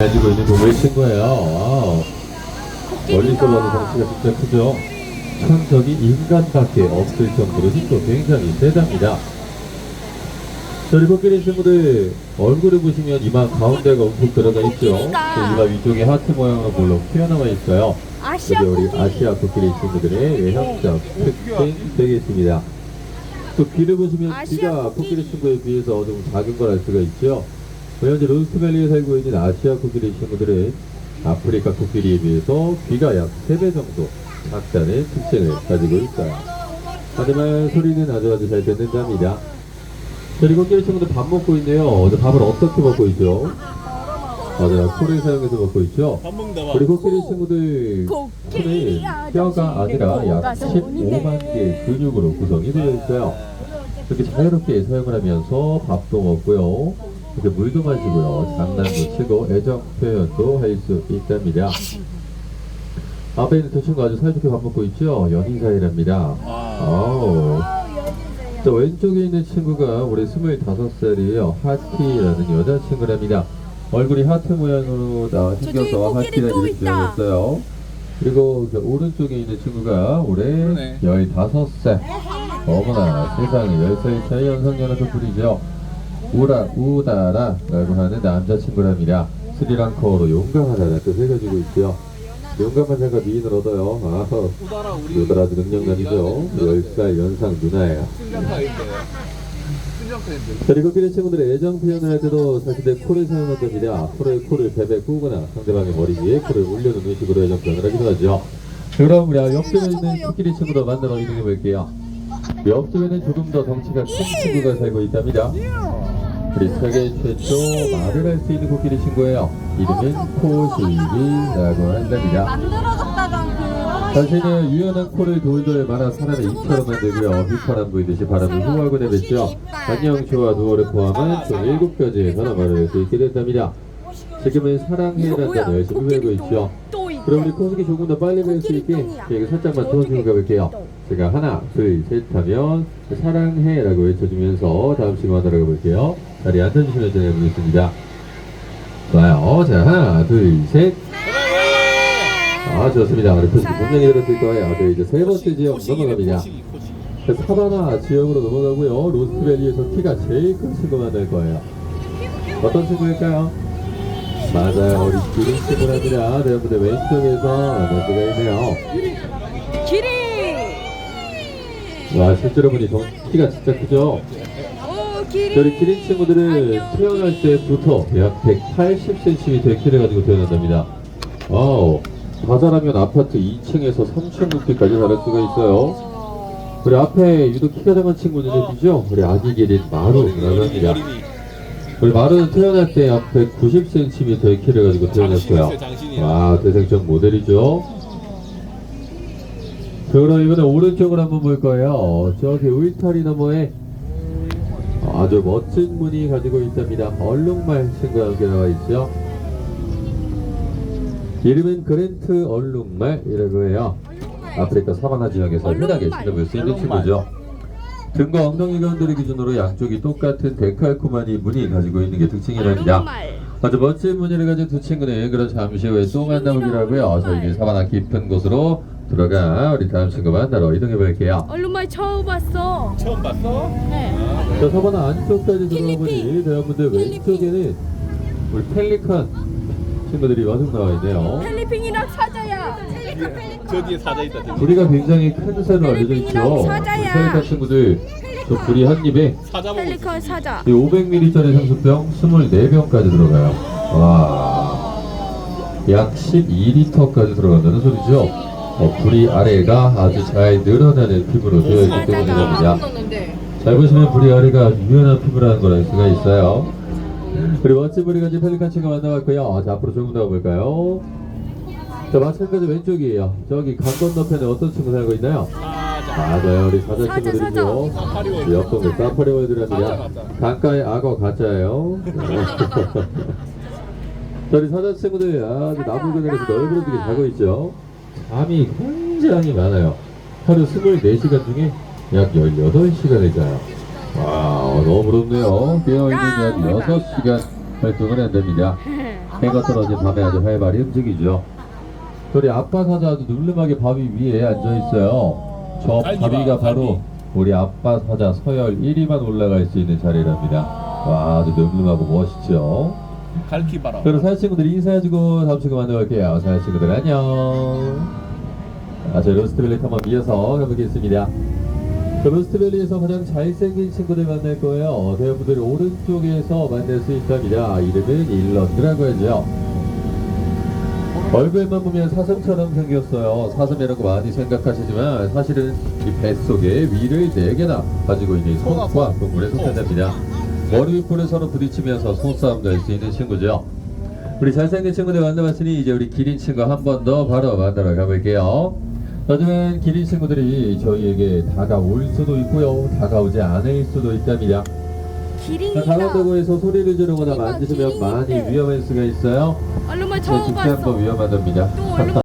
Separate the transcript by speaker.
Speaker 1: 가지고 있는 동물 친구예요. 와우. 멀리서 보는 덩치가 진짜 크죠? 천적이 인간밖에 없을 정도로 힘도 굉장히 세답니다. 저리 코끼리 친구들 얼굴을 보시면 이마 가운데가 움푹 들어가 있죠? 그 이마 위쪽에 하트 모양으로 볼록 튀어나와 있어요.
Speaker 2: 아시아
Speaker 1: 여기 우리. 아시아 코끼리 친구들의 외형적 특징 되겠습니다. 또 귀를 보시면 귀가.
Speaker 2: 코끼리
Speaker 1: 친구에 비해서 좀 작은 걸 알 수가 있죠. 현재 로스트밸리에 살고 있는 아시아 코끼리 친구들은 아프리카 코끼리에 비해서 귀가 약 3배 정도 작다는 특징을 가지고 있어요. 하지만 소리는 아주 아주 잘 듣는답니다. 그리고 코끼리 친구들 밥 먹고 있네요. 어제 밥을 어떻게 먹고 있죠? 맞아요. 코를 사용해서 먹고 있죠.
Speaker 3: 밥 먹다 봐.
Speaker 1: 우리 코끼리 친구들 손은 뼈가 아니라 약 15만 개 근육으로 구성이 되어 있어요. 이렇게 자유롭게 사용을 하면서 밥도 먹고요. 이렇게 물도 마시고요. 장난도 치고 애정 표현도 할 수 있답니다. 앞에 있는 두 친구 아주 사이좋게 밥 먹고 있죠? 연인 사이랍니다.
Speaker 3: 아,
Speaker 1: 아우. 자, 왼쪽에 있는 친구가 우리 25살이에요. 하티라는 여자친구랍니다. 얼굴이 하트 모양으로 나 생겨서 하티라는
Speaker 2: 또
Speaker 1: 이름. 지어졌어요. 그리고 저 오른쪽에 있는 친구가 올해
Speaker 3: 그러네.
Speaker 1: 15살. 어머나 세상에 10살 차이 연상연하 커플이죠. 우라 우다라라고 하는 남자친구랍니다. 스리랑커로 용감하다는 뜻을 가지고 있죠. 용감한 자가 미인을 얻어요. 아, 아주 능력남이죠. 10살 연상 누나예요. 그리고 끼리 친구들의 애정 표현을 할 때도 사실은 코를 사용한답니다. 앞으로의 코를 베베 꾸거나 상대방의 머리 위에 코를 올려놓는 식으로 애정 표현을 하기도 하죠. 그럼 우리 옆쪽에 있는 코끼리 친구도 만나러 이동해 볼게요. 옆쪽에는 조금 더 덩치가 큰 친구가 살고 있답니다. 우리 세계 최초 말을 할 수 있는 코끼리 친구예요. 이름은 코실비라고 한답니다.
Speaker 2: 만들어졌다던 그
Speaker 1: 자신의 유연한 코를 돌돌 말아 사람의 입처럼 만들고요. 휘파람 부이듯이 바람을 후하고 내뱉죠. 안녕, 좋아, 누워를 포함한 총 7가지의 단어말을 할수 있게 된답니다. 지금은 사랑해라는 단어 열심히 배우고 있죠. 그럼 우리 코스기 조금 더 빨리 배울 수 있게 기획을 살짝만 도와주고 가볼게요. 제가 하나, 둘, 셋 하면 사랑해라고 외쳐주면서 다음 시간 따라가 볼게요. 자리에 앉아주시면 전해 보겠습니다. 좋아요. 자, 하나, 둘, 셋. 아, 좋습니다. 우리 코스기 분명히 들었을 거예요. 네, 이제 세 번째 지역 넘어갑니다.
Speaker 3: 코시기.
Speaker 1: 사바나 지역으로 넘어가고요. 로스트밸리에서 키가 제일 큰 친구 만날 거예요. 어떤 친구일까요? 맞아요. 우리 기린 친구랍니다. 네, 여러분들 왼쪽에서 만날 수가 있네요.
Speaker 2: 길이.
Speaker 1: 와, 실제로 보니 덩- 키가 진짜 크죠? 저희 기린 친구들은 태어날 때부터 약 180cm의 키를 가지고 태어난답니다. 와우. 다 자라면 아파트 2층에서 3층 높이까지 자랄 수가 있어요. 우리 앞에 유독 키가 작은 친구 눈에 띄죠? 우리 아기 기린 마루라고 합니다. 우리 마루는 태어날 때 약 190cm의 키를 가지고 태어났고요.
Speaker 3: 장신이요.
Speaker 1: 와, 대생적 모델이죠. 그럼 이번에 오른쪽을 한번 볼 거예요. 저기 울타리 너머에 아주 멋진 문이 가지고 있답니다. 얼룩말 친구와 함께 나와 있죠. 이름은 그랜트 얼룩말이라고 해요. 아프리카 사바나 지역에서 흔하게. 찾아볼 수 있는. 친구죠. 등과 엉덩이 가운데를 기준으로 양쪽이 똑같은 데칼코마니 무늬 가지고 있는 게 특징이랍니다. 아주 멋진 무늬를 가진 두 친구는 그럼 잠시 후에 또 만나보기로 하고요. 저희는 사바나 깊은 곳으로 들어가 우리 다음 친구 만나러 이동해 볼게요.
Speaker 2: 얼룩말 처음 봤어.
Speaker 3: 처음 봤어?
Speaker 2: 네.
Speaker 3: 아,
Speaker 1: 자, 사바나 안쪽까지 들어가 보니
Speaker 2: 필리핀.
Speaker 1: 여러분들 왼쪽에는 우리 펠리칸 친구들이 와서 나와 있네요.
Speaker 2: 펠리핀이랑 사자야.
Speaker 3: 저 뒤에 사자 있다. 저기.
Speaker 1: 부리가 굉장히 큰 새로 알려져 있죠.
Speaker 2: 사자야.
Speaker 1: 펠리칸 친구들 저 부리 한 입에
Speaker 3: 사자 보고.
Speaker 2: 펠리컨 사자.
Speaker 1: 이 500ml짜리 생수병 24병까지 들어가요. 와. 약 12리터까지 들어간다는 소리죠. 어, 부리 아래가 아주 잘 늘어나는 피부로 되어 있기 때문입니다. 잘 보시면 부리 아래가 아주 유연한 피부라는 걸 알 수가 있어요. 그리고 멋진 부리 가진 펠리칸 친구 만나봤고요. 자, 앞으로 조금 더 가볼까요? 자, 마찬가지 왼쪽이에요. 저기 강 건너편에 어떤 친구 살고 있나요? 맞아요. 우리 사자
Speaker 2: 사자,
Speaker 1: 친구들이죠.
Speaker 3: 사파리
Speaker 1: 우리 옆 동네 사파리 월드랍니다. 강가의 악어 가짜예요. 저희 사자 친구들 아주 나무 그늘에서 널브러지게 자고 있죠. 잠이 굉장히 많아요. 하루 24시간 중에 약 18시간을 자요. 와, 너무 부럽네요. 깨어있는 약 6시간 활동을 한답니다. 해가 떨어진 밤에 아주 활발히 움직이죠. 우리 아빠 사자 아주 늠름하게 바위 위에 앉아 있어요. 저
Speaker 3: 갈기
Speaker 1: 바위가
Speaker 3: 봐,
Speaker 1: 바로
Speaker 3: 갈기.
Speaker 1: 우리 아빠 사자 서열 1위만 올라갈 수 있는 자리랍니다. 와 아주 늠름하고 멋있죠.
Speaker 3: 갈키 봐라.
Speaker 1: 그럼 사회 친구들이 인사해주고 다음 친구 만나볼게요. 사회 친구들 안녕. 아, 저희 로스트밸리 탐험 이어서 가보겠습니다. 그 로스트밸리에서 가장 잘생긴 친구들 만날 거예요. 대원분들이 오른쪽에서 만날 수 있답니다. 이름은 일런드라고 하죠. 얼굴만 보면 사슴처럼 생겼어요. 사슴이라고 많이 생각하시지만 사실은 이 뱃속에 위를 4개나 가지고 있는 손과 동물에 속한답니다. 머리 윗불에 서로 부딪히면서 손싸움도 할 수 있는 친구죠. 우리 잘생긴 친구들 만나봤으니 이제 우리 기린 친구 한 번 더 바로 만나러 가볼게요. 요즘엔 기린 친구들이 저희에게 다가올 수도 있고요. 다가오지 않을 수도 있답니다.
Speaker 2: 기린이다.
Speaker 1: 다가온다고 해서 소리를 지르거나 만지시면 많이 위험할 수가 있어요.
Speaker 2: 얼른
Speaker 1: 네,
Speaker 2: 처음 봤어.
Speaker 1: 위험하답니다.
Speaker 2: 또 얼른